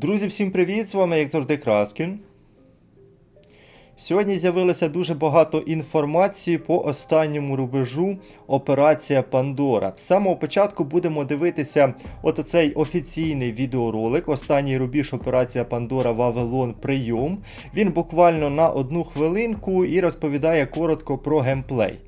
Друзі, всім привіт! З вами, як завжди, Краскін. Сьогодні з'явилося дуже багато інформації по останньому рубежу Операція Пандора. З самого початку будемо дивитися от цей офіційний відеоролик. Останній рубіж Операція Пандора Вавилон Прийом. Він буквально на одну хвилинку і розповідає коротко про геймплей.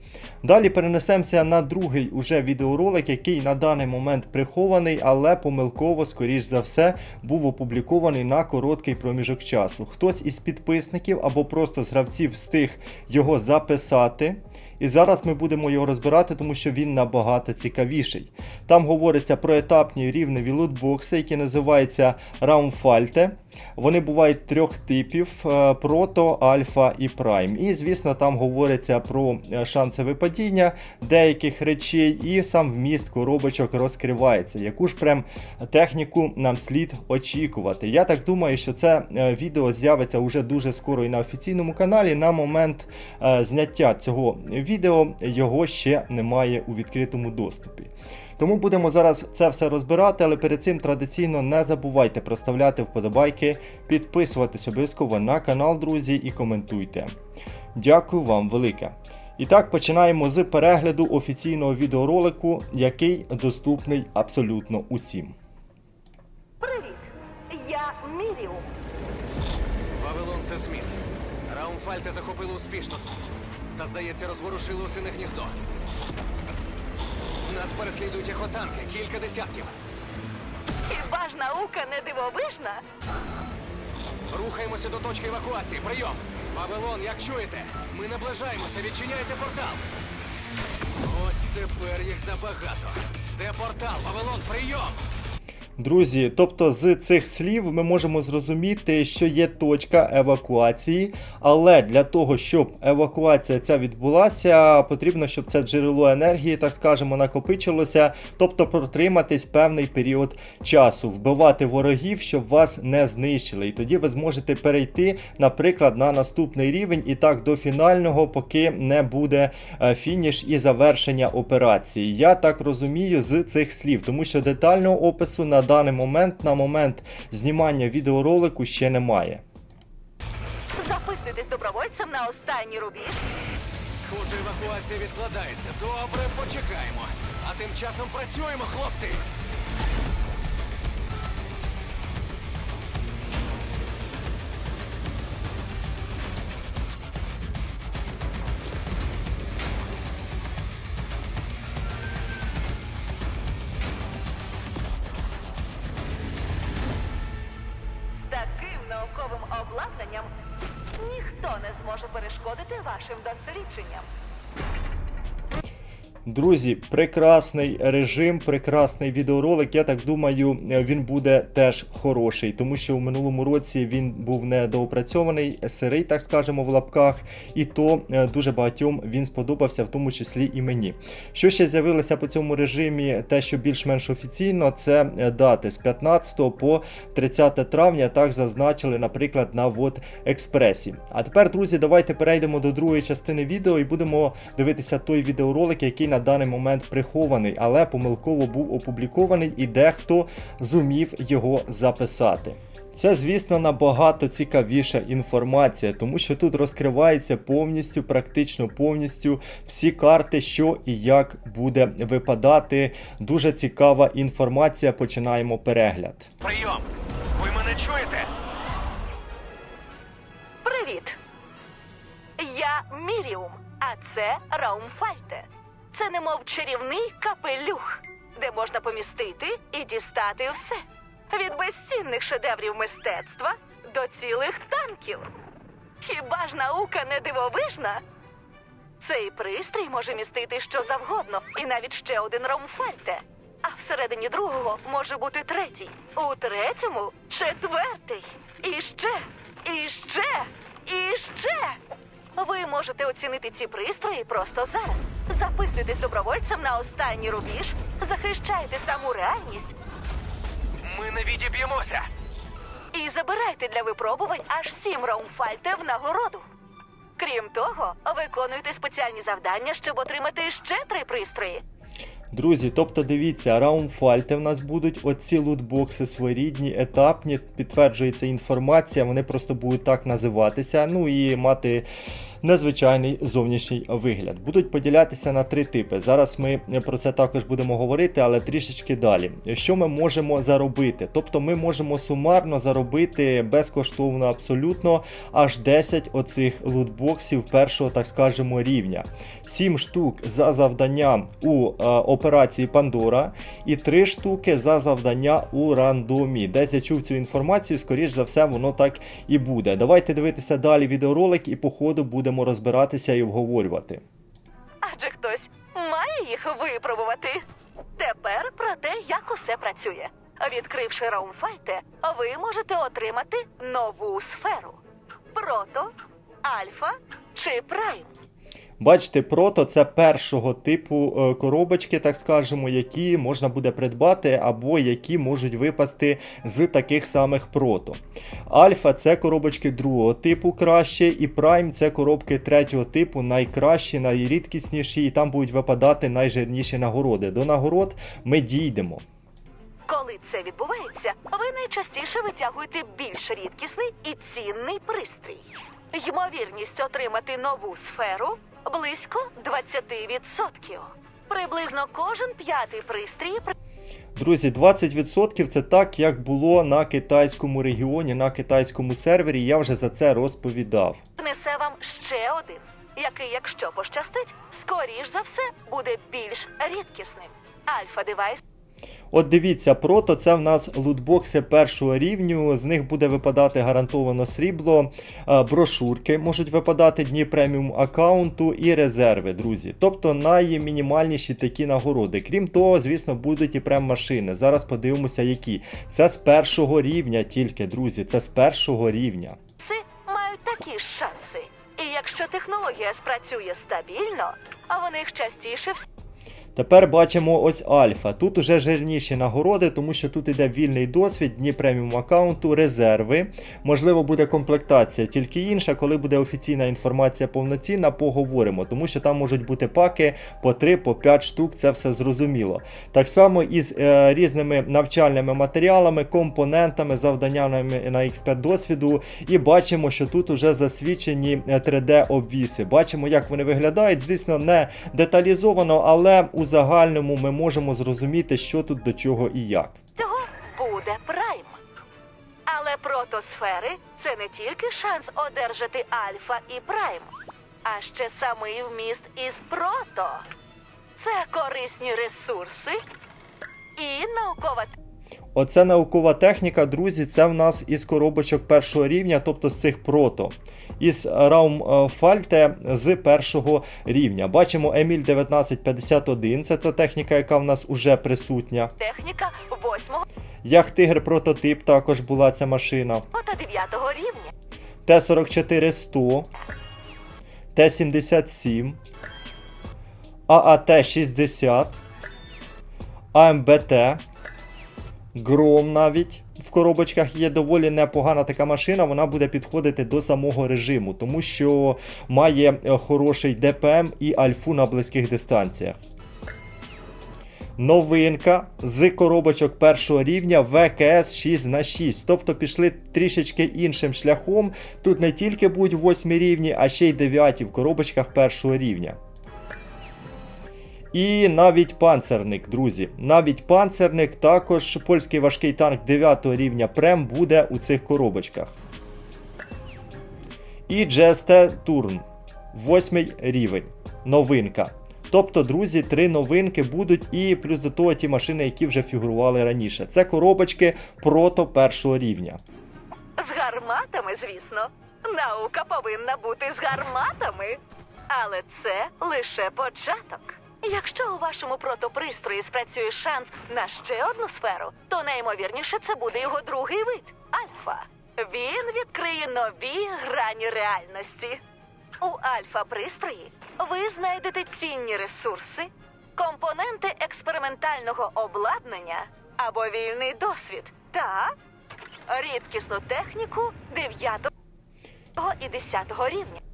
Далі перенесемося на другий уже відеоролик, який на даний момент прихований, але помилково, скоріш за все, був опублікований на короткий проміжок часу. Хтось із підписників або просто з гравців встиг його записати. І зараз ми будемо його розбирати, тому що він набагато цікавіший. Там говориться про етапні рівневі лутбокси, які називаються Раумфальте. Вони бувають трьох типів: е, прото, альфа і прайм. І, звісно, там говориться про е, шанси випадіння деяких речей, і сам вміст коробочок розкривається. Яку ж прям техніку нам слід очікувати? Я так думаю, що це е, відео з'явиться уже дуже скоро і на офіційному каналі. На момент зняття цього відео його ще немає у відкритому доступі. Тому будемо зараз це все розбирати, але перед цим традиційно не забувайте проставляти вподобайки, підписуватись обов'язково на канал, друзі, і коментуйте. Дякую вам велике. І так починаємо з перегляду офіційного відеоролику, який доступний абсолютно усім. Привіт! Я Міріум. Вавилон це Сміт. Раумфальте захопили успішно. Та, здається, розворушили усине гніздо. Нас переслідують ехотанки, кілька десятків. Хіба ж наука не дивовижна? Рухаємося до точки евакуації. Прийом! Вавилон, як чуєте? Ми наближаємося, відчиняйте портал. Ось тепер їх забагато. Де портал? Вавилон, прийом! Друзі, тобто з цих слів ми можемо зрозуміти, що є точка евакуації, але для того, щоб евакуація ця відбулася, потрібно, щоб це джерело енергії, так скажемо, накопичилося, тобто протриматись певний період часу, вбивати ворогів, щоб вас не знищили. І тоді ви зможете перейти, наприклад, на наступний рівень і так до фінального, поки не буде е, фініш і завершення операції. Я так розумію з цих слів, тому що детального опису на даний момент, на момент знімання відеоролику ще немає. Записуйтесь добровольцем на останній рубіж. Схоже, евакуація відкладається. Добре, почекаємо. А тим часом працюємо, хлопці! Не зможе перешкодити вашим дослідженням. Друзі, прекрасний режим, прекрасний відеоролик. Я так думаю, він буде теж хороший, тому що у минулому році він був недоопрацьований, сирий, так скажемо, в лапках, і то е, дуже багатьом він сподобався, в тому числі і мені. Що ще з'явилося по цьому режимі, те, що більш-менш офіційно, це е, дати з 15 по 30 травня, так зазначили, наприклад, на Вот Експресі. А тепер, друзі, давайте перейдемо до другої частини відео і будемо дивитися той відеоролик, який на даний момент прихований, але помилково був опублікований, і дехто зумів його записати. Це, звісно, набагато цікавіша інформація, тому що тут розкривається повністю, практично повністю всі карти, що і як буде випадати. Дуже цікава інформація. Починаємо перегляд. Прийом! Ви мене чуєте? Привіт! Я Міріум, а це Раумфальте. Це немов чарівний капелюх, де можна помістити і дістати все. Від безцінних шедеврів мистецтва до цілих танків. Хіба ж наука не дивовижна? Цей пристрій може містити що завгодно, і навіть ще один Раумфальте. А всередині другого може бути третій, у третьому четвертий. І ще, і ще, і ще. Ви можете оцінити ці пристрої просто зараз. Записуйтесь добровольцем на останній рубіж, захищайте саму реальність Ми не відіб'ємося. і забирайте для випробувань аж сім раумфальте в нагороду. Крім того, виконуйте спеціальні завдання, щоб отримати ще три пристрої. Друзі, тобто дивіться, раумфальти в нас будуть оці лутбокси своєрідні, етапні, підтверджується інформація, вони просто будуть так називатися, ну і мати незвичайний зовнішній вигляд. Будуть поділятися на три типи. Зараз ми про це також будемо говорити, але трішечки далі. Що ми можемо заробити? Тобто ми можемо сумарно заробити безкоштовно абсолютно аж 10 оцих лутбоксів першого, так скажемо, рівня. 7 штук за завдання у е, операції Пандора і 3 штуки за завдання у рандомі. Десь я чув цю інформацію, скоріш за все, воно так і буде. Давайте дивитися далі відеоролик і по ходу будемо розбиратися і обговорювати. Адже хтось має їх випробувати. Тепер про те, як усе працює. Відкривши раумфальте, ви можете отримати нову сферу: прото, альфа чи прайм. Бачите, прото це першого типу е, коробочки, так скажемо, які можна буде придбати або які можуть випасти з таких самих прото. Альфа це коробочки другого типу краще, і прайм це коробки третього типу, найкращі, найрідкісніші, і там будуть випадати найжирніші нагороди. До нагород ми дійдемо. Коли це відбувається, ви найчастіше витягуєте більш рідкісний і цінний пристрій. Ймовірність отримати нову сферу близько 20%. Приблизно кожен п'ятий пристрій Друзі, 20% це так, як було на китайському регіоні, на китайському сервері. Я вже за це розповідав. Несе вам ще один, який, якщо пощастить, скоріш за все буде більш рідкісним. Альфа девайс От дивіться, прото це в нас лутбокси першого рівню. З них буде випадати гарантовано срібло, е, брошурки можуть випадати дні преміум аккаунту і резерви, друзі. Тобто наймінімальніші такі нагороди. Крім того, звісно, будуть і прем-машини. Зараз подивимося, які. Це з першого рівня тільки, друзі. Це з першого рівня. Це мають такі шанси. І якщо технологія спрацює стабільно, а в них частіше Тепер бачимо ось альфа. Тут уже жирніші нагороди, тому що тут іде вільний досвід, дні преміум аккаунту, резерви. Можливо, буде комплектація тільки інша. Коли буде офіційна інформація повноцінна, поговоримо, тому що там можуть бути паки по 3, по 5 штук, це все зрозуміло. Так само із е, різними навчальними матеріалами, компонентами, завданнями на X5 досвіду. І бачимо, що тут уже засвідчені 3D-обвіси. Бачимо, як вони виглядають. Звісно, не деталізовано, але у загальному ми можемо зрозуміти, що тут до чого і як. цього буде прайм. Але протосфери це не тільки шанс одержати альфа і прайм, а ще самий вміст із прото. Це корисні ресурси і наукова Оце наукова техніка, друзі, це в нас із коробочок першого рівня, тобто з цих прото. Із Раумфальте з першого рівня. Бачимо Еміль 1951, це та техніка, яка в нас уже присутня. техніка восьмого Як Тигр прототип також була ця машина. та дев'ятого рівня. Т-44 100, Т-77, ААТ-60, АМБТ, Гром навіть в коробочках є доволі непогана така машина, вона буде підходити до самого режиму, тому що має е, хороший ДПМ і альфу на близьких дистанціях. Новинка з коробочок першого рівня ВКС 6 на 6 Тобто пішли трішечки іншим шляхом. Тут не тільки будуть восьмі рівні, а ще й дев'яті в коробочках першого рівня. І навіть панцерник, друзі. Навіть панцерник, також польський важкий танк 9 рівня Прем буде у цих коробочках. І GST Turn 8 рівень. Новинка. Тобто, друзі, три новинки будуть, і плюс до того ті машини, які вже фігурували раніше. Це коробочки прото першого рівня. З гарматами, звісно. Наука повинна бути з гарматами. Але це лише початок. Якщо у вашому протопристрої спрацює шанс на ще одну сферу, то найімовірніше це буде його другий вид альфа. Він відкриє нові грані реальності. У альфа пристрої ви знайдете цінні ресурси, компоненти експериментального обладнання або вільний досвід та рідкісну техніку 9 і 10 рівня.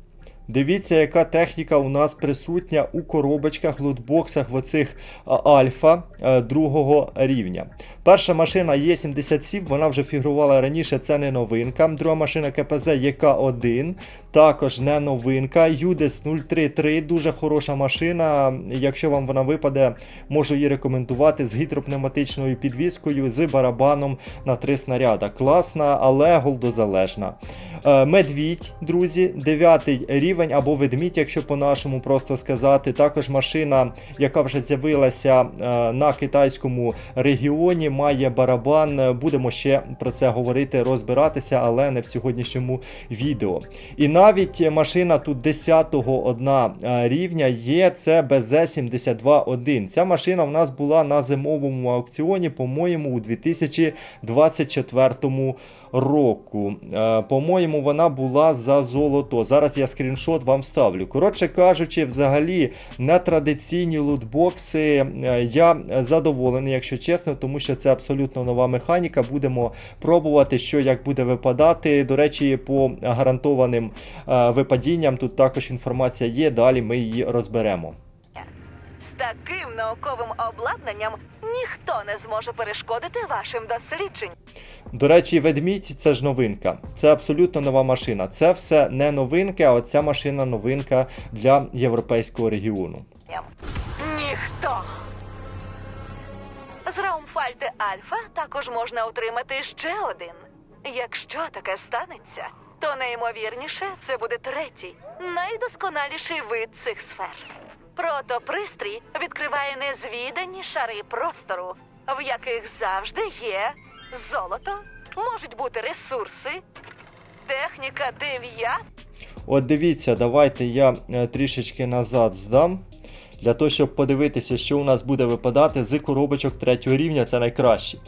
Дивіться, яка техніка у нас присутня у коробочках, лутбоксах в оцих альфа е, другого рівня. Перша машина Є77, вона вже фігурувала раніше, це не новинка. Друга машина КПЗ ЄК1, також не новинка. Юдес 033, дуже хороша машина. Якщо вам вона випаде, можу її рекомендувати з гідропневматичною підвіскою, з барабаном на три снаряда. Класна, але голдозалежна. Е, Медвідь, друзі, 9 рівень або ведмідь, якщо по-нашому просто сказати. Також машина, яка вже з'явилася е, на китайському регіоні, має барабан. Будемо ще про це говорити, розбиратися, але не в сьогоднішньому відео. І навіть машина тут 10-го одна е, рівня є, це БЗ-72-1. Ця машина в нас була на зимовому аукціоні, по-моєму, у 2024 року. Е, По-моєму, вона була за золото. Зараз я скріншот вам вставлю. Коротше кажучи, взагалі нетрадиційні лутбокси. е, Я задоволений, якщо чесно, тому що це абсолютно нова механіка. Будемо пробувати, що як буде випадати. До речі, по гарантованим е, випадінням тут також інформація є. Далі ми її розберемо. Таким науковим обладнанням ніхто не зможе перешкодити вашим дослідженням. До речі, ведмідь це ж новинка. Це абсолютно нова машина. Це все не новинки, а ця машина новинка для європейського регіону. Ніхто. З Раумфальте Альфа також можна отримати ще один. Якщо таке станеться, то найімовірніше це буде третій, найдосконаліший вид цих сфер. Протопристрій відкриває незвідані шари простору, в яких завжди є золото, можуть бути ресурси, техніка дев'ят. От дивіться, давайте я е, трішечки назад здам. Для того, щоб подивитися, що у нас буде випадати з коробочок третього рівня, це найкраще.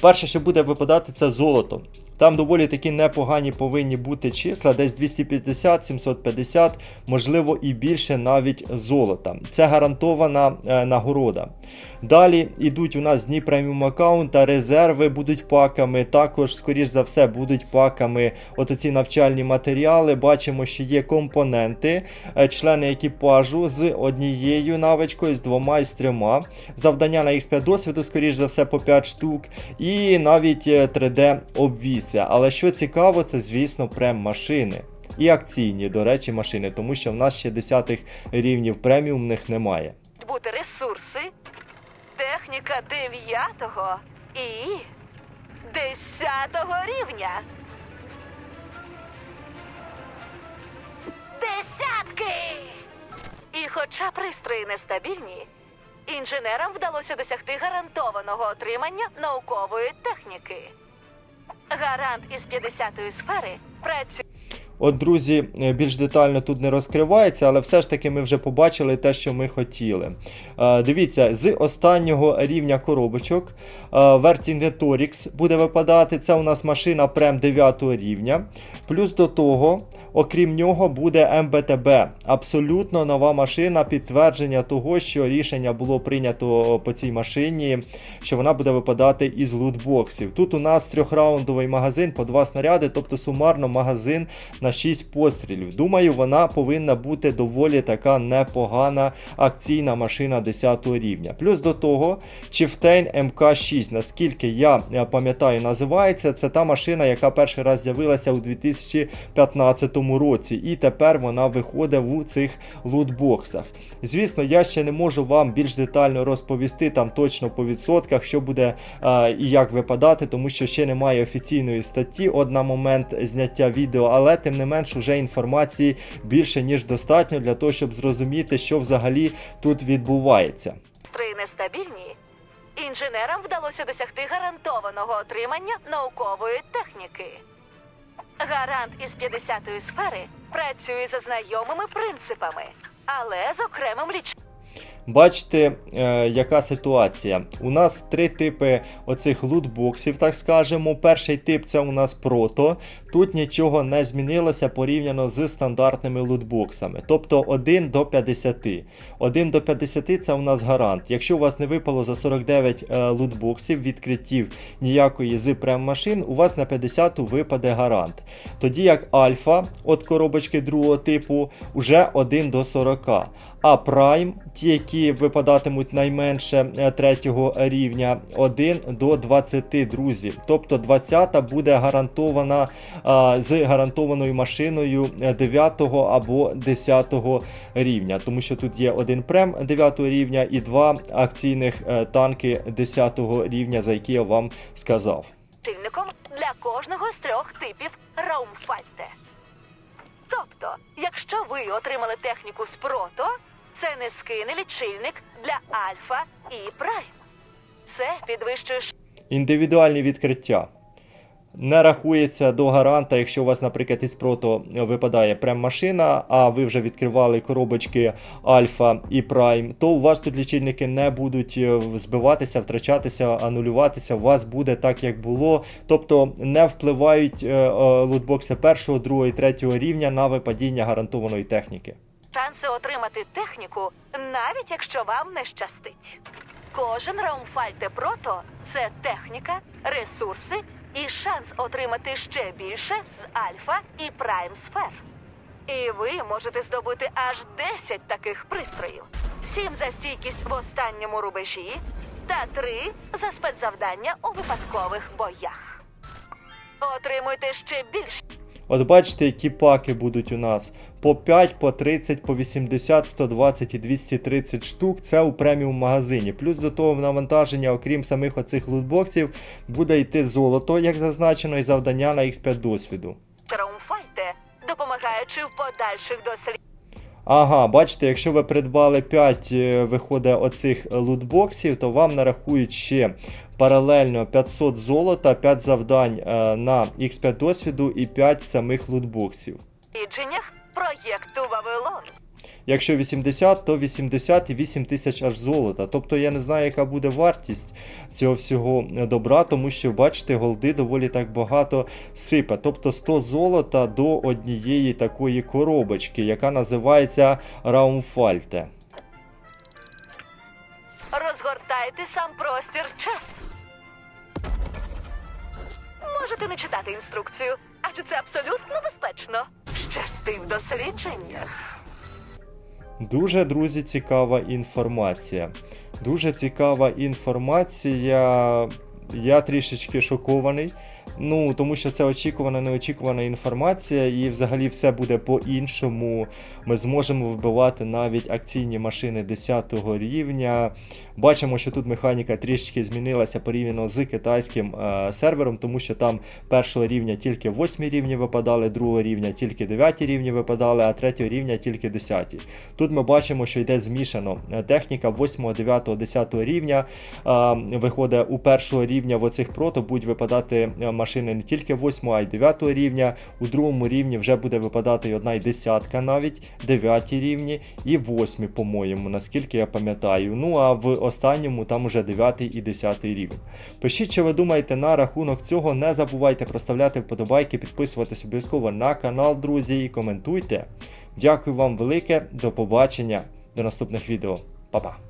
Перше, що буде випадати, це золото. Там доволі такі непогані повинні бути числа, десь 250-750, можливо і більше навіть золота. Це гарантована е, нагорода. Далі йдуть у нас дні преміум аккаунта, резерви будуть паками, також, скоріш за все, будуть паками от ці навчальні матеріали. Бачимо, що є компоненти, е, члени екіпажу з однією навичкою, з двома і з трьома. Завдання на XP досвіду, скоріш за все, по 5 штук. І навіть е, 3D-обвіз дивився, але що цікаво, це, звісно, прем-машини. І акційні, до речі, машини, тому що в нас ще 10 рівнів преміумних немає. Бути ресурси, техніка 9 і 10 рівня. Десятки! І хоча пристрої нестабільні, інженерам вдалося досягти гарантованого отримання наукової техніки. Гарант із 50-ї сфери працює. От, друзі, е, більш детально тут не розкривається, але все ж таки ми вже побачили те, що ми хотіли. Е, Дивіться, з останнього рівня коробочок е, Vertingetorix буде випадати. Це у нас машина прем 9 рівня. Плюс до того, окрім нього, буде МБТБ. Абсолютно нова машина, підтвердження того, що рішення було прийнято по цій машині, що вона буде випадати із лутбоксів. Тут у нас трьохраундовий магазин по два снаряди, тобто сумарно магазин на 6 пострілів. Думаю, вона повинна бути доволі така непогана акційна машина 10 рівня. Плюс до того, Chieftain MK6, наскільки я е, пам'ятаю, називається, це та машина, яка перший раз з'явилася у 2015 році, і тепер вона виходить у цих лутбоксах. Звісно, я ще не можу вам більш детально розповісти там точно по відсотках, що буде е, і як випадати, тому що ще немає офіційної статті от на момент зняття відео, але тим не менш уже інформації більше ніж достатньо для того, щоб зрозуміти, що взагалі тут відбувається. Три нестабільні. Інженерам вдалося досягти гарантованого отримання наукової техніки. Гарант із 50-ї сфери працює за знайомими принципами, але з окремим ліч... Бачите, е, яка ситуація. У нас три типи оцих лутбоксів, так скажемо. Перший тип це у нас прото. Тут нічого не змінилося порівняно з стандартними лутбоксами. Тобто 1 до 50. 1 до 50 це у нас гарант. Якщо у вас не випало за 49 е, лутбоксів, відкриттів ніякої з прем-машин, у вас на 50 випаде гарант. Тоді як альфа от коробочки другого типу уже 1 до 40. А Prime, ті, які випадатимуть найменше е, третього рівня, 1 до 20, друзі. Тобто 20 буде гарантована з гарантованою машиною 9 або 10 рівня. Тому що тут є один прем 9 рівня і два акційних е, танки 10 рівня, за які я вам сказав. для кожного з трьох типів Раумфальте. Тобто, якщо ви отримали техніку з прото, це не скине лічильник для Альфа і Прайм. Це підвищує Індивідуальні відкриття. Не рахується до гаранта, якщо у вас, наприклад, із прото випадає прем-машина, а ви вже відкривали коробочки Альфа і Прайм, то у вас тут лічильники не будуть е, збиватися, втрачатися, анулюватися. У вас буде так, як було. Тобто не впливають е, е, лутбокси першого, другого і третього рівня на випадіння гарантованої техніки. Шанси отримати техніку, навіть якщо вам не щастить. Кожен Раумфальте Прото це техніка, ресурси і шанс отримати ще більше з Альфа і Прайм сфер. І ви можете здобути аж 10 таких пристроїв: 7 за стійкість в останньому рубежі та 3 за спецзавдання у випадкових боях. Отримуйте ще більше. От бачите, які паки будуть у нас. По 5, по 30, по 80, 120 і 230 штук. Це у преміум магазині. Плюс до того в навантаження, окрім самих оцих лутбоксів, буде йти золото, як зазначено, і завдання на X5 досвіду. Траумфайте, допомагаючи в подальших дослідженнях. Ага, бачите, якщо ви придбали 5 е, виходить оцих лутбоксів, то вам нарахують ще паралельно 500 золота, 5 завдань е, на X5 досвіду і 5 самих лутбоксів. проєкту Вавилон. Якщо 80, то 88 тисяч аж золота. Тобто я не знаю, яка буде вартість цього всього добра, тому що, бачите, голди доволі так багато сипе. Тобто 100 золота до однієї такої коробочки, яка називається Раумфальте. Розгортайте сам простір час. Можете не читати інструкцію, адже це абсолютно безпечно. Щасти в дослідженнях. Дуже, друзі, цікава інформація. Дуже цікава інформація. Я трішечки шокований. Ну, тому що це очікувана, неочікувана інформація, і взагалі все буде по-іншому. Ми зможемо вбивати навіть акційні машини 10 рівня. Бачимо, що тут механіка трішечки змінилася порівняно з китайським е, сервером, тому що там першого рівня тільки 8 рівні випадали, другого рівня тільки 9 рівні випадали, а третього рівня тільки 10. Тут ми бачимо, що йде змішано. Е, Техніка 8, 9, 10 рівня е, виходить у першого рівня в оцих прото будуть випадати е, машини не тільки 8, а й 9 рівня. У другому рівні вже буде випадати одна й десятка навіть, 9 рівні і 8, по-моєму, наскільки я пам'ятаю. Ну а в останньому там уже 9 і 10 рівень. Пишіть, що ви думаєте на рахунок цього. Не забувайте проставляти вподобайки, підписуватись обов'язково на канал, друзі, і коментуйте. Дякую вам велике, до побачення, до наступних відео. Па-па!